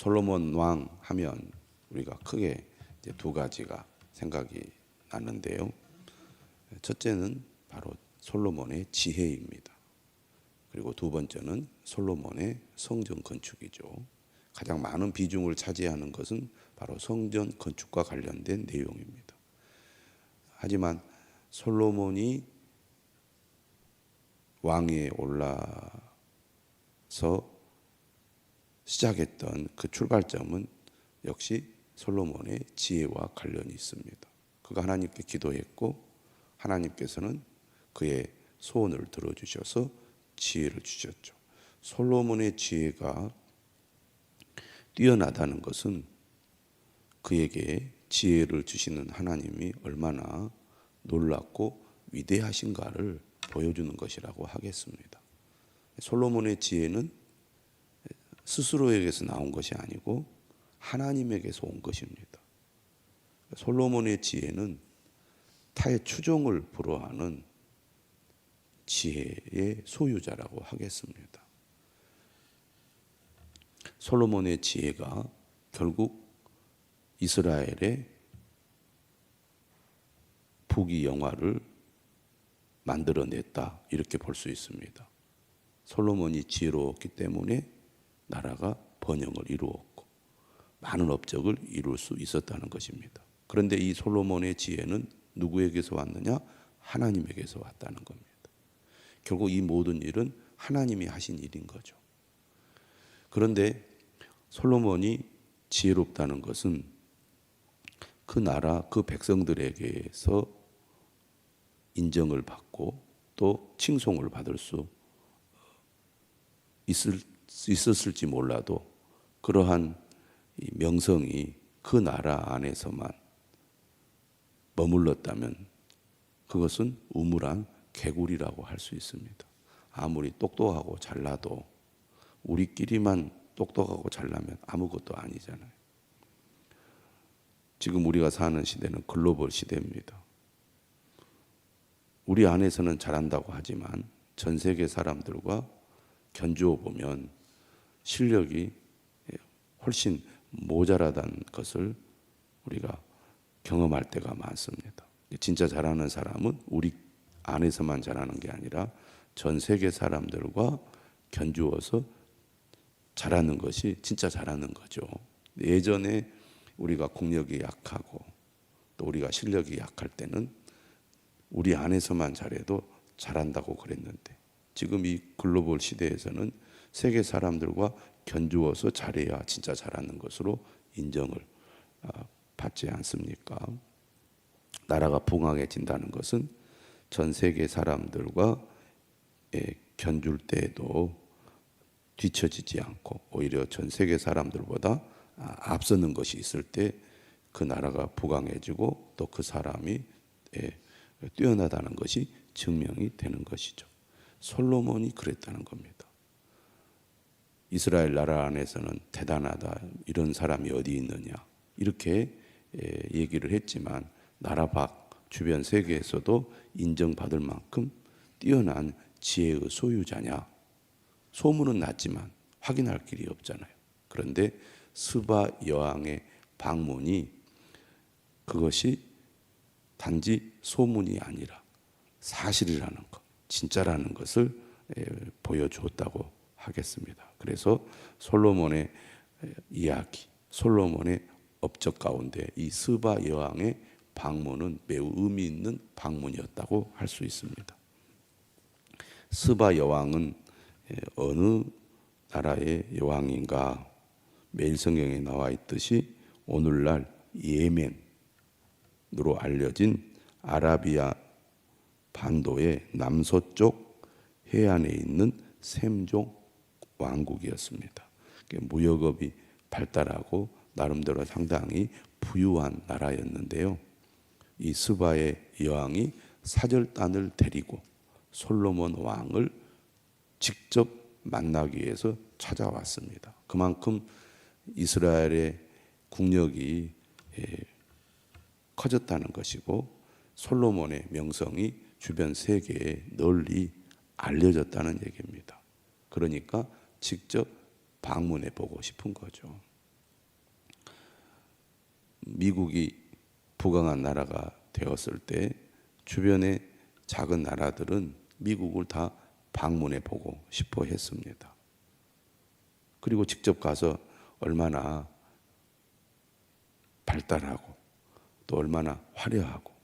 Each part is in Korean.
솔로몬 왕 하면 우리가 크게 두 가지가 생각이 나는데요. 첫째는 바로 솔로몬의 지혜입니다. 그리고 두 번째는 솔로몬의 성전 건축이죠. 가장 많은 비중을 차지하는 것은 바로 성전 건축과 관련된 내용입니다. 하지만 솔로몬이 왕위에 올라서 시작했던 그 출발점은 역시 솔로몬의 지혜와 관련이 있습니다. 그가 하나님께 기도했고 하나님께서는 그의 소원을 들어주셔서 지혜를 주셨죠. 솔로몬의 지혜가 뛰어나다는 것은 그에게 지혜를 주시는 하나님이 얼마나 놀랍고 위대하신가를 보여주는 것이라고 하겠습니다. 솔로몬의 지혜는 스스로에게서 나온 것이 아니고 하나님에게서 온 것입니다. 솔로몬의 지혜는 타의 추종을 불허하는 지혜의 소유자라고 하겠습니다. 솔로몬의 지혜가 결국 이스라엘의 부귀 영화를 만들어냈다 이렇게 볼 수 있습니다. 솔로몬이 지혜로웠기 때문에 나라가 번영을 이루었고 많은 업적을 이룰 수 있었다는 것입니다. 그런데 이 솔로몬의 지혜는 누구에게서 왔느냐? 하나님에게서 왔다는 겁니다. 결국 이 모든 일은 하나님이 하신 일인 거죠. 그런데 솔로몬이 지혜롭다는 것은 그 나라 그 백성들에게서 인정을 받고 또 칭송을 받을 수 있을, 있었을지 몰라도 그러한 명성이 그 나라 안에서만 머물렀다면 그것은 우물한 개구리라고 할 수 있습니다. 아무리 똑똑하고 잘나도 우리끼리만 똑똑하고 잘나면 아무것도 아니잖아요. 지금 우리가 사는 시대는 글로벌 시대입니다. 우리 안에서는 잘한다고 하지만 전 세계 사람들과 견주어 보면 실력이 훨씬 모자라다는 것을 우리가 경험할 때가 많습니다. 진짜 잘하는 사람은 우리 안에서만 잘하는 게 아니라 전 세계 사람들과 견주어서 잘하는 것이 진짜 잘하는 거죠. 예전에 우리가 국력이 약하고 또 우리가 실력이 약할 때는 우리 안에서만 잘해도 잘한다고 그랬는데 지금 이 글로벌 시대에서는 세계 사람들과 견주어서 잘해야 진짜 잘하는 것으로 인정을 아, 받지 않습니까? 나라가 붕황해진다는 것은 전 세계 사람들과 견줄 때에도 뒤처지지 않고 오히려 전 세계 사람들보다 아, 앞서는 것이 있을 때 그 나라가 부강해지고 또 그 사람이 뛰어나다는 것이 증명이 되는 것이죠. 솔로몬이 그랬다는 겁니다. 이스라엘 나라 안에서는 대단하다. 이런 사람이 어디 있느냐. 이렇게 얘기를 했지만 나라 밖 주변 세계에서도 인정받을 만큼 뛰어난 지혜의 소유자냐. 소문은 났지만 확인할 길이 없잖아요. 그런데 스바 여왕의 방문이 그것이 단지 소문이 아니라 사실이라는 것, 진짜라는 것을 보여주었다고 하겠습니다. 그래서 솔로몬의 이야기, 솔로몬의 업적 가운데 이 스바 여왕의 방문은 매우 의미 있는 방문이었다고 할 수 있습니다. 스바 여왕은 어느 나라의 여왕인가 매일 성경에 나와 있듯이 오늘날 예멘으로 알려진 아라비아 반도의 남서쪽 해안에 있는 셈종 왕국이었습니다. 무역업이 발달하고 나름대로 상당히 부유한 나라였는데요. 이 스바의 여왕이 사절단을 데리고 솔로몬 왕을 직접 만나기 위해서 찾아왔습니다. 그만큼 이스라엘의 국력이 예, 커졌다는 것이고 솔로몬의 명성이 주변 세계에 널리 알려졌다는 얘기입니다. 그러니까 직접 방문해 보고 싶은 거죠. 미국이 부강한 나라가 되었을 때 주변의 작은 나라들은 미국을 다 방문해 보고 싶어 했습니다. 그리고 직접 가서 얼마나 발달하고 또 얼마나 화려하고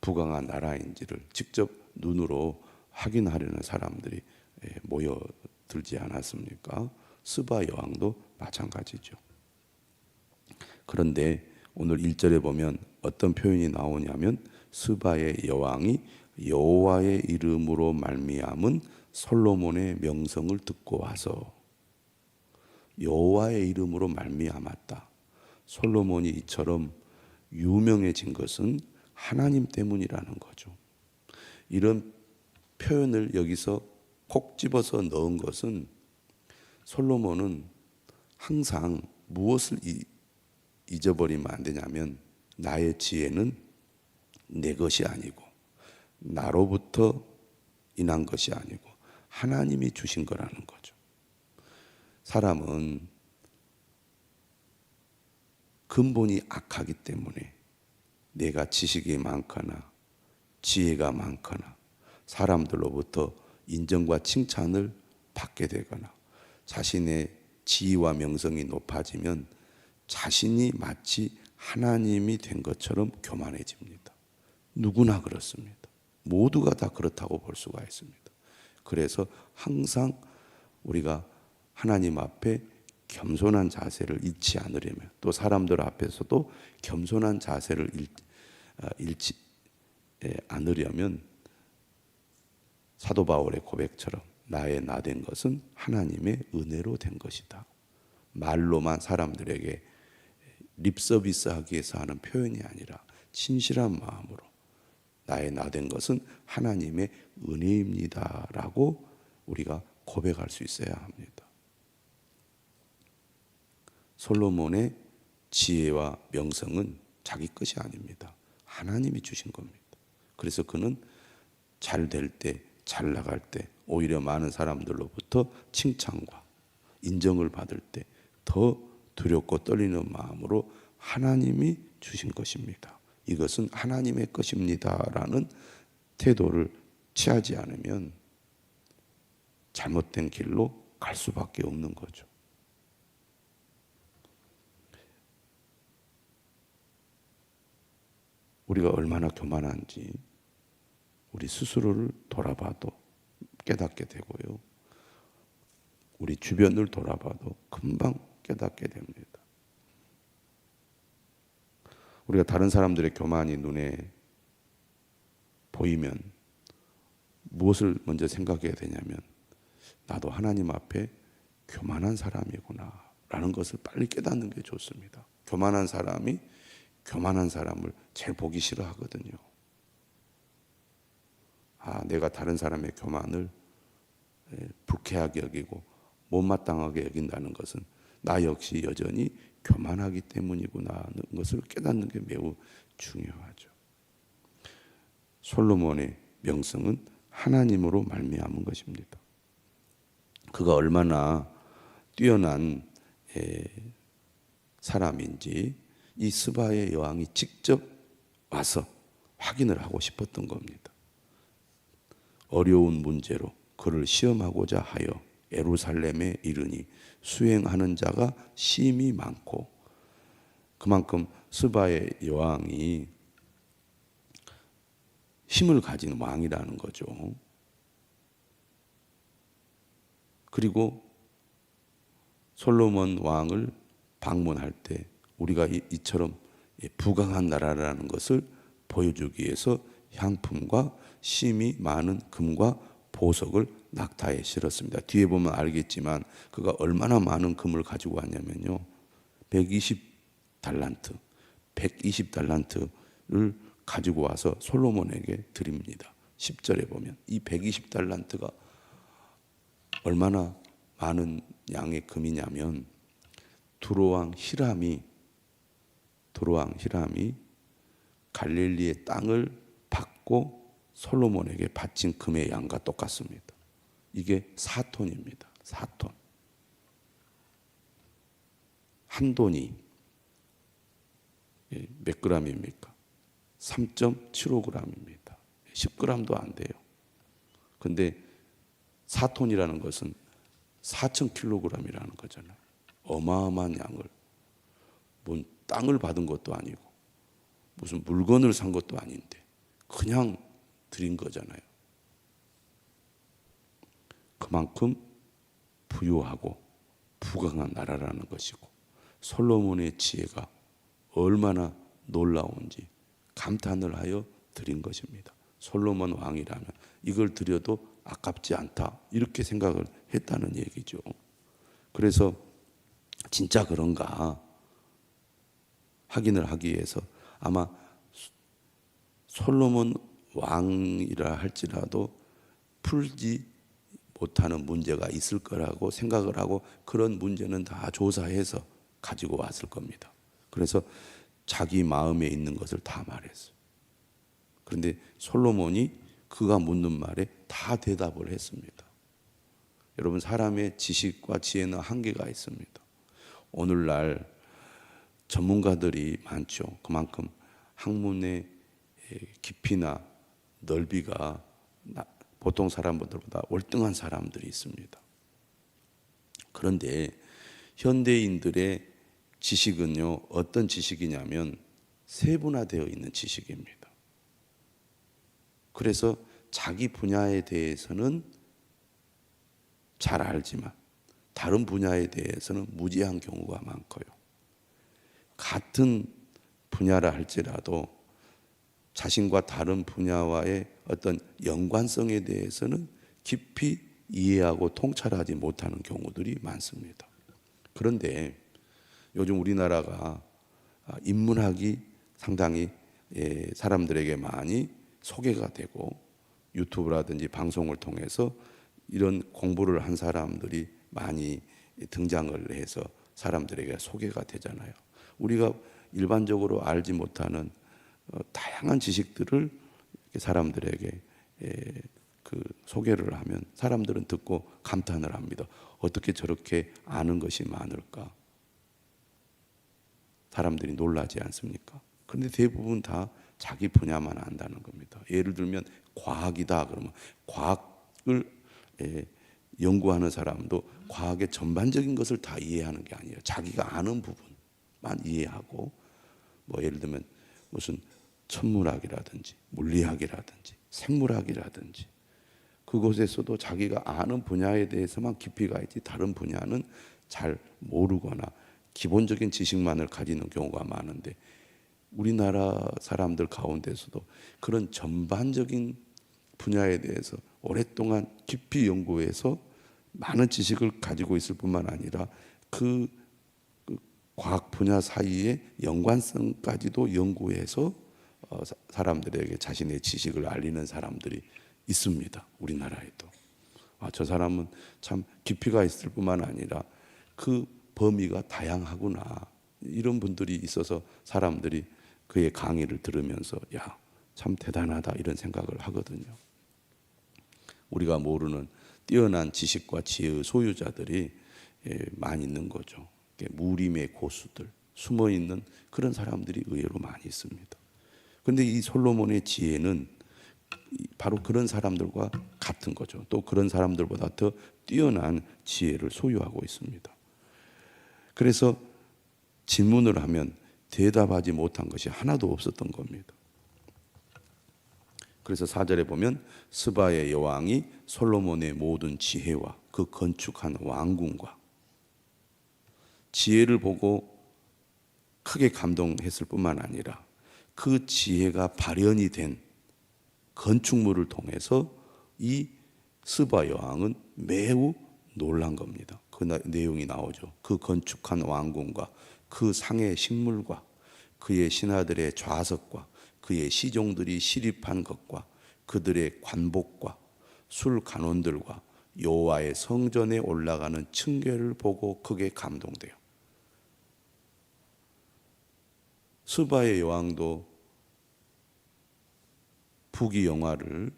부강한 나라인지를 직접 눈으로 확인하려는 사람들이 예, 모여 들지 않았습니까? 스바 여왕도 마찬가지죠. 그런데 오늘 1절에 보면 어떤 표현이 나오냐면 스바의 여왕이 여호와의 이름으로 말미암은 솔로몬의 명성을 듣고 와서 여호와의 이름으로 말미암았다. 솔로몬이 이처럼 유명해진 것은 하나님 때문이라는 거죠. 이런 표현을 여기서 콕 집어서 넣은 것은 솔로몬은 항상 무엇을 잊어버리면 안 되냐면 나의 지혜는 내 것이 아니고 나로부터 인한 것이 아니고 하나님이 주신 거라는 거죠. 사람은 근본이 악하기 때문에 내가 지식이 많거나 지혜가 많거나 사람들로부터 인정과 칭찬을 받게 되거나 자신의 지위와 명성이 높아지면 자신이 마치 하나님이 된 것처럼 교만해집니다. 누구나 그렇습니다. 모두가 다 그렇다고 볼 수가 있습니다. 그래서 항상 우리가 하나님 앞에 겸손한 자세를 잃지 않으려면 또 사람들 앞에서도 겸손한 자세를 아, 잃지 않으려면 사도 바울의 고백처럼 나의 나 된 것은 하나님의 은혜로 된 것이다. 말로만 사람들에게 립 서비스 하기 위해서 하는 표현이 아니라 진실한 마음으로 나의 나 된 것은 하나님의 은혜입니다라고 우리가 고백할 수 있어야 합니다. 솔로몬의 지혜와 명성은 자기 것이 아닙니다. 하나님이 주신 겁니다. 그래서 그는 잘 될 때, 잘 나갈 때, 오히려 많은 사람들로부터 칭찬과 인정을 받을 때 더 두렵고 떨리는 마음으로 하나님이 주신 것입니다. 이것은 하나님의 것입니다라는 태도를 취하지 않으면 잘못된 길로 갈 수밖에 없는 거죠. 우리가 얼마나 교만한지 우리 스스로를 돌아봐도 깨닫게 되고요. 우리 주변을 돌아봐도 금방 깨닫게 됩니다. 우리가 다른 사람들의 교만이 눈에 보이면 무엇을 먼저 생각해야 되냐면 나도 하나님 앞에 교만한 사람이구나 라는 것을 빨리 깨닫는 게 좋습니다. 교만한 사람이 교만한 사람을 제일 보기 싫어하거든요. 아, 내가 다른 사람의 교만을 예, 불쾌하게 여기고 못마땅하게 여긴다는 것은 나 역시 여전히 교만하기 때문이구나 하는 것을 깨닫는 게 매우 중요하죠. 솔로몬의 명성은 하나님으로 말미암은 것입니다. 그가 얼마나 뛰어난 사람인지 이 스바의 여왕이 직접 와서 확인을 하고 싶었던 겁니다. 어려운 문제로 그를 시험하고자 하여 에루살렘에 이르니 수행하는 자가 심이 많고 그만큼 스바의 여왕이 힘을 가진 왕이라는 거죠. 그리고 솔로몬 왕을 방문할 때 우리가 이처럼 부강한 나라라는 것을 보여주기 위해서 향품과 심이 많은 금과 보석을 낙타에 실었습니다. 뒤에 보면 알겠지만 그가 얼마나 많은 금을 가지고 왔냐면요. 120 달란트, 120 달란트를 가지고 와서 솔로몬에게 드립니다. 10절에 보면 이 120 달란트가 얼마나 많은 양의 금이냐면 두로왕 히람이 두로왕 히람이 갈릴리의 땅을 받고 솔로몬에게 바친 금의 양과 똑같습니다. 이게 4톤입니다. 4톤. 한 돈이 예, 몇 g입니까? 3.75g입니다. 10g도 안 돼요. 근데 4톤이라는 것은 4,000kg이라는 거잖아요. 어마어마한 양을 뭔 땅을 받은 것도 아니고 무슨 물건을 산 것도 아닌데 그냥 드린 거잖아요. 그만큼 부유하고 부강한 나라라는 것이고 솔로몬의 지혜가 얼마나 놀라운지 감탄을 하여 드린 것입니다. 솔로몬 왕이라면 이걸 드려도 아깝지 않다 이렇게 생각을 했다는 얘기죠. 그래서 진짜 그런가 확인을 하기 위해서 아마 솔로몬 왕이라 할지라도 풀지 못하는 문제가 있을 거라고 생각을 하고 그런 문제는 다 조사해서 가지고 왔을 겁니다. 그래서 자기 마음에 있는 것을 다 말했어요. 그런데 솔로몬이 그가 묻는 말에 다 대답을 했습니다. 여러분 사람의 지식과 지혜는 한계가 있습니다. 오늘날 전문가들이 많죠. 그만큼 학문의 깊이나 넓이가 보통 사람들보다 월등한 사람들이 있습니다. 그런데 현대인들의 지식은요, 어떤 지식이냐면 세분화되어 있는 지식입니다. 그래서 자기 분야에 대해서는 잘 알지만 다른 분야에 대해서는 무지한 경우가 많고요. 같은 분야라 할지라도 자신과 다른 분야와의 어떤 연관성에 대해서는 깊이 이해하고 통찰하지 못하는 경우들이 많습니다. 그런데 요즘 우리나라가 인문학이 상당히 예, 사람들에게 많이 소개가 되고 유튜브라든지 방송을 통해서 이런 공부를 한 사람들이 많이 등장을 해서 사람들에게 소개가 되잖아요. 우리가 일반적으로 알지 못하는 어, 다양한 지식들을 사람들에게 예, 그 소개를 하면 사람들은 듣고 감탄을 합니다. 어떻게 저렇게 아는 것이 많을까? 사람들이 놀라지 않습니까? 그런데 대부분 다 자기 분야만 안다는 겁니다. 예를 들면 과학이다 그러면 과학을 예, 연구하는 사람도 과학의 전반적인 것을 다 이해하는 게 아니에요. 자기가 아는 부분만 이해하고 뭐 예를 들면 무슨 천문학이라든지 물리학이라든지 생물학이라든지 그곳에서도 자기가 아는 분야에 대해서만 깊이가 있지 다른 분야는 잘 모르거나 기본적인 지식만을 가지는 경우가 많은데 우리나라 사람들 가운데서도 그런 전반적인 분야에 대해서 오랫동안 깊이 연구해서 많은 지식을 가지고 있을 뿐만 아니라 그, 그 과학 분야 사이의 연관성까지도 연구해서 어, 사람들에게 자신의 지식을 알리는 사람들이 있습니다. 우리나라에도. 아, 저 사람은 참 깊이가 있을 뿐만 아니라 그 범위가 다양하구나. 이런 분들이 있어서 사람들이 그의 강의를 들으면서 야, 참 대단하다 이런 생각을 하거든요. 우리가 모르는 뛰어난 지식과 지혜의 소유자들이 예, 많이 있는 거죠. 무림의 고수들, 숨어 있는 그런 사람들이 의외로 많이 있습니다. 그런데 이 솔로몬의 지혜는 바로 그런 사람들과 같은 거죠. 또 그런 사람들보다 더 뛰어난 지혜를 소유하고 있습니다. 그래서 질문을 하면 대답하지 못한 것이 하나도 없었던 겁니다. 그래서 사절에 보면 스바의 여왕이 솔로몬의 모든 지혜와 그 건축한 왕궁과 지혜를 보고 크게 감동했을 뿐만 아니라 그 지혜가 발현이 된 건축물을 통해서 이 스바 여왕은 매우 놀란 겁니다. 그 내용이 나오죠. 그 건축한 왕궁과 그 상의 식물과 그의 신하들의 좌석과 그의 시종들이 시립한 것과 그들의 관복과 술 간원들과 여호와의 성전에 올라가는 층계를 보고 크게 감동돼요. 스바의 여왕도 부귀 영화를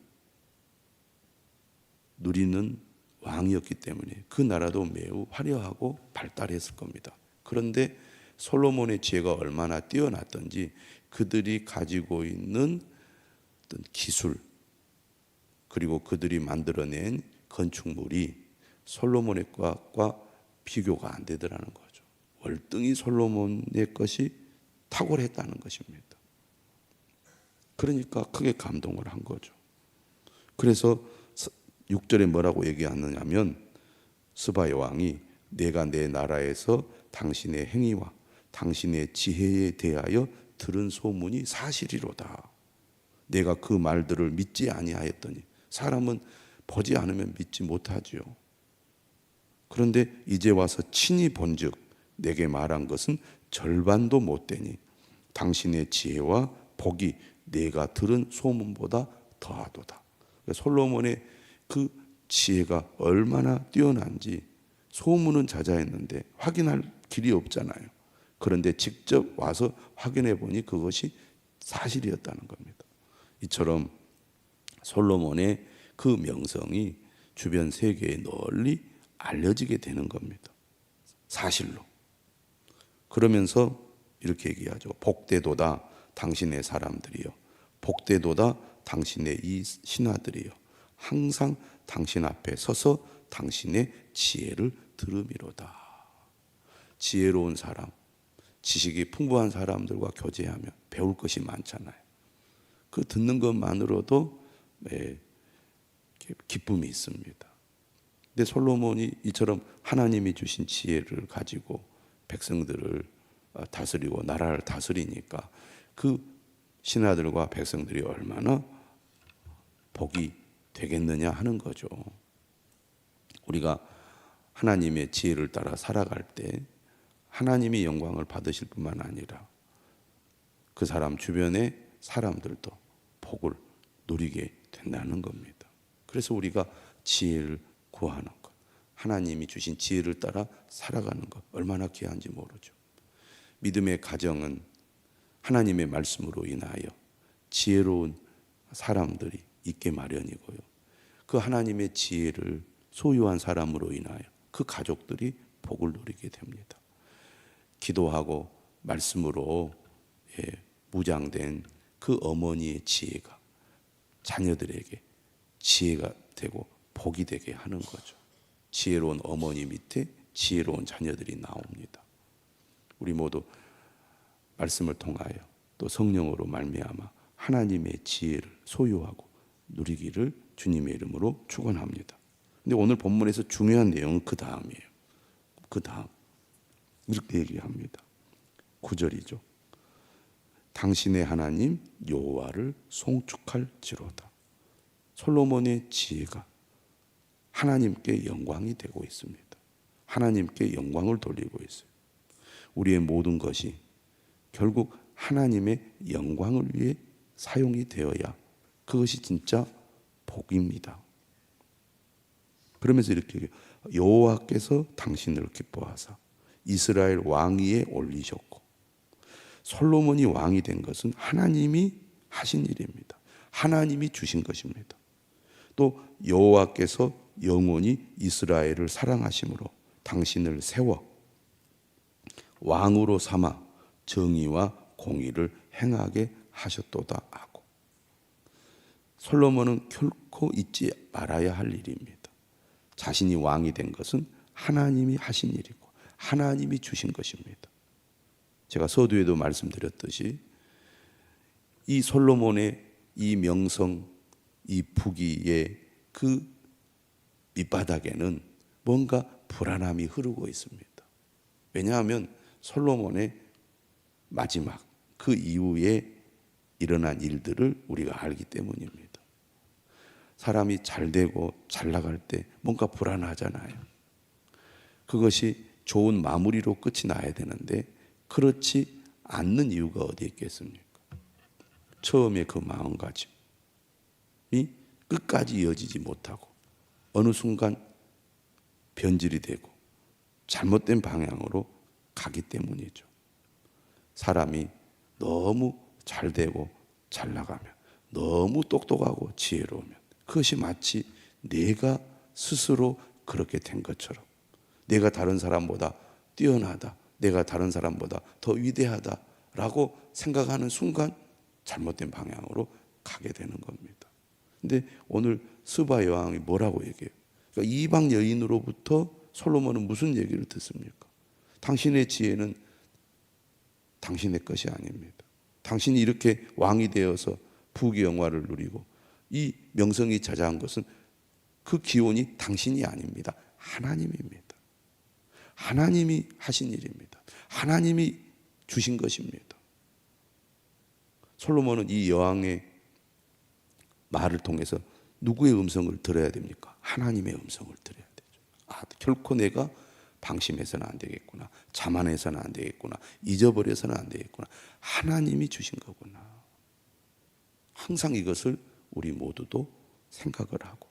누리는 왕이었기 때문에 그 나라도 매우 화려하고 발달했을 겁니다. 그런데 솔로몬의 지혜가 얼마나 뛰어났던지 그들이 가지고 있는 어떤 기술 그리고 그들이 만들어낸 건축물이 솔로몬의 것과 비교가 안 되더라는 거죠. 월등히 솔로몬의 것이 탁월했다는 것입니다. 그러니까 크게 감동을 한 거죠. 그래서 6절에 뭐라고 얘기하느냐면 스바의 왕이 내가 내 나라에서 당신의 행위와 당신의 지혜에 대하여 들은 소문이 사실이로다. 내가 그 말들을 믿지 아니하였더니 사람은 보지 않으면 믿지 못하지요. 그런데 이제 와서 친히 본즉 내게 말한 것은 절반도 못 되니 당신의 지혜와 복이 내가 들은 소문보다 더하도다. 솔로몬의 그 지혜가 얼마나 뛰어난지 소문은 자자했는데 확인할 길이 없잖아요. 그런데 직접 와서 확인해 보니 그것이 사실이었다는 겁니다. 이처럼 솔로몬의 그 명성이 주변 세계에 널리 알려지게 되는 겁니다. 사실로. 그러면서 이렇게 얘기하죠. 복대도다 당신의 사람들이요. 복대도다 당신의 이 신하들이요. 항상 당신 앞에 서서 당신의 지혜를 들음이로다. 지혜로운 사람, 지식이 풍부한 사람들과 교제하면 배울 것이 많잖아요. 그 듣는 것만으로도 네, 기쁨이 있습니다. 근데 솔로몬이 이처럼 하나님이 주신 지혜를 가지고 백성들을 어, 다스리고 나라를 다스리니까 그 신하들과 백성들이 얼마나 복이 되겠느냐 하는 거죠. 우리가 하나님의 지혜를 따라 살아갈 때 하나님이 영광을 받으실 뿐만 아니라 그 사람 주변의 사람들도 복을 누리게 된다는 겁니다. 그래서 우리가 지혜를 구하는 것, 하나님이 주신 지혜를 따라 살아가는 것 얼마나 귀한지 모르죠. 믿음의 가정은 하나님의 말씀으로 인하여 지혜로운 사람들이 있게 마련이고요. 그 하나님의 지혜를 소유한 사람으로 인하여 그 가족들이 복을 누리게 됩니다. 기도하고 말씀으로 예, 무장된 그 어머니의 지혜가 자녀들에게 지혜가 되고 복이 되게 하는 거죠. 지혜로운 어머니 밑에 지혜로운 자녀들이 나옵니다. 우리 모두 말씀을 통하여 또 성령으로 말미암아 하나님의 지혜를 소유하고 누리기를 주님의 이름으로 축원합니다. 근데 오늘 본문에서 중요한 내용은 그 다음이에요. 그 다음 이렇게 얘기합니다. 9절이죠. 당신의 하나님 여호와를 송축할지로다. 솔로몬의 지혜가 하나님께 영광이 되고 있습니다. 하나님께 영광을 돌리고 있어요. 우리의 모든 것이 결국 하나님의 영광을 위해 사용이 되어야 그것이 진짜 복입니다. 그러면서 이렇게 여호와께서 당신을 기뻐하사 이스라엘 왕위에 올리셨고 솔로몬이 왕이 된 것은 하나님이 하신 일입니다. 하나님이 주신 것입니다. 또 여호와께서 영원히 이스라엘을 사랑하심으로 당신을 세워 왕으로 삼아 정의와 공의를 행하게 하셨도다 하고 솔로몬은 결코 잊지 말아야 할 일입니다. 자신이 왕이 된 것은 하나님이 하신 일이고 하나님이 주신 것입니다. 제가 서두에도 말씀드렸듯이 이 솔로몬의 이 명성, 이 부귀의 그 밑바닥에는 뭔가 불안함이 흐르고 있습니다. 왜냐하면 솔로몬의 마지막 그 이후에 일어난 일들을 우리가 알기 때문입니다. 사람이 잘 되고 잘 나갈 때 뭔가 불안하잖아요. 그것이 좋은 마무리로 끝이 나야 되는데 그렇지 않는 이유가 어디 있겠습니까? 처음에 그 마음가짐이 끝까지 이어지지 못하고 어느 순간 변질이 되고 잘못된 방향으로 가기 때문이죠. 사람이 너무 잘 되고 잘 나가면 너무 똑똑하고 지혜로우면 그것이 마치 내가 스스로 그렇게 된 것처럼 내가 다른 사람보다 뛰어나다, 내가 다른 사람보다 더 위대하다 라고 생각하는 순간 잘못된 방향으로 가게 되는 겁니다. 근데 오늘 스바 여왕이 뭐라고 얘기해요? 그러니까 이방 여인으로부터 솔로몬은 무슨 얘기를 듣습니까? 당신의 지혜는 당신의 것이 아닙니다. 당신이 이렇게 왕이 되어서 부귀 영화를 누리고 이 명성이 자자한 것은 그 기원이 당신이 아닙니다. 하나님입니다. 하나님이 하신 일입니다. 하나님이 주신 것입니다. 솔로몬은 이 여왕의 말을 통해서 누구의 음성을 들어야 됩니까? 하나님의 음성을 들어야 되죠. 아, 결코 내가 방심해서는 안 되겠구나. 자만해서는 안 되겠구나. 잊어버려서는 안 되겠구나. 하나님이 주신 거구나. 항상 이것을 우리 모두도 생각을 하고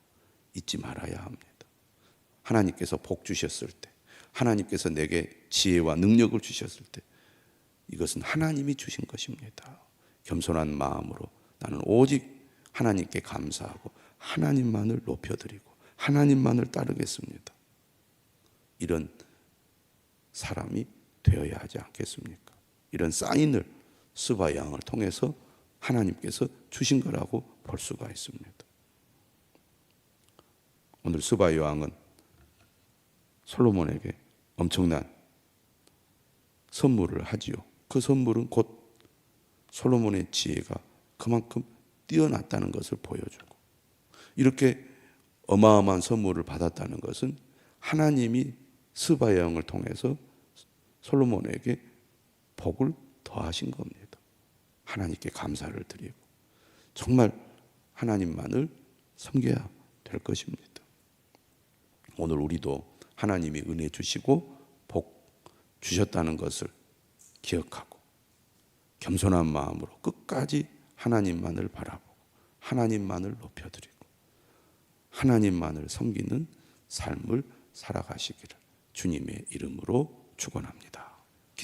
잊지 말아야 합니다. 하나님께서 복 주셨을 때, 하나님께서 내게 지혜와 능력을 주셨을 때, 이것은 하나님이 주신 것입니다. 겸손한 마음으로 나는 오직 하나님께 감사하고 하나님만을 높여드리고 하나님만을 따르겠습니다. 이런 사람이 되어야 하지 않겠습니까? 이런 사인을 스바 양을 통해서 하나님께서 주신 거라고 볼 수가 있습니다. 오늘 스바 여왕은 솔로몬에게 엄청난 선물을 하지요. 그 선물은 곧 솔로몬의 지혜가 그만큼 뛰어났다는 것을 보여주고 이렇게 어마어마한 선물을 받았다는 것은 하나님이 스바 여왕을 통해서 솔로몬에게 복을 더하신 겁니다. 하나님께 감사를 드리고 정말 하나님만을 섬겨야 될 것입니다. 오늘 우리도 하나님이 은혜 주시고 복 주셨다는 것을 기억하고 겸손한 마음으로 끝까지 하나님만을 바라보고 하나님만을 높여드리고 하나님만을 섬기는 삶을 살아가시기를 주님의 이름으로 축원합니다.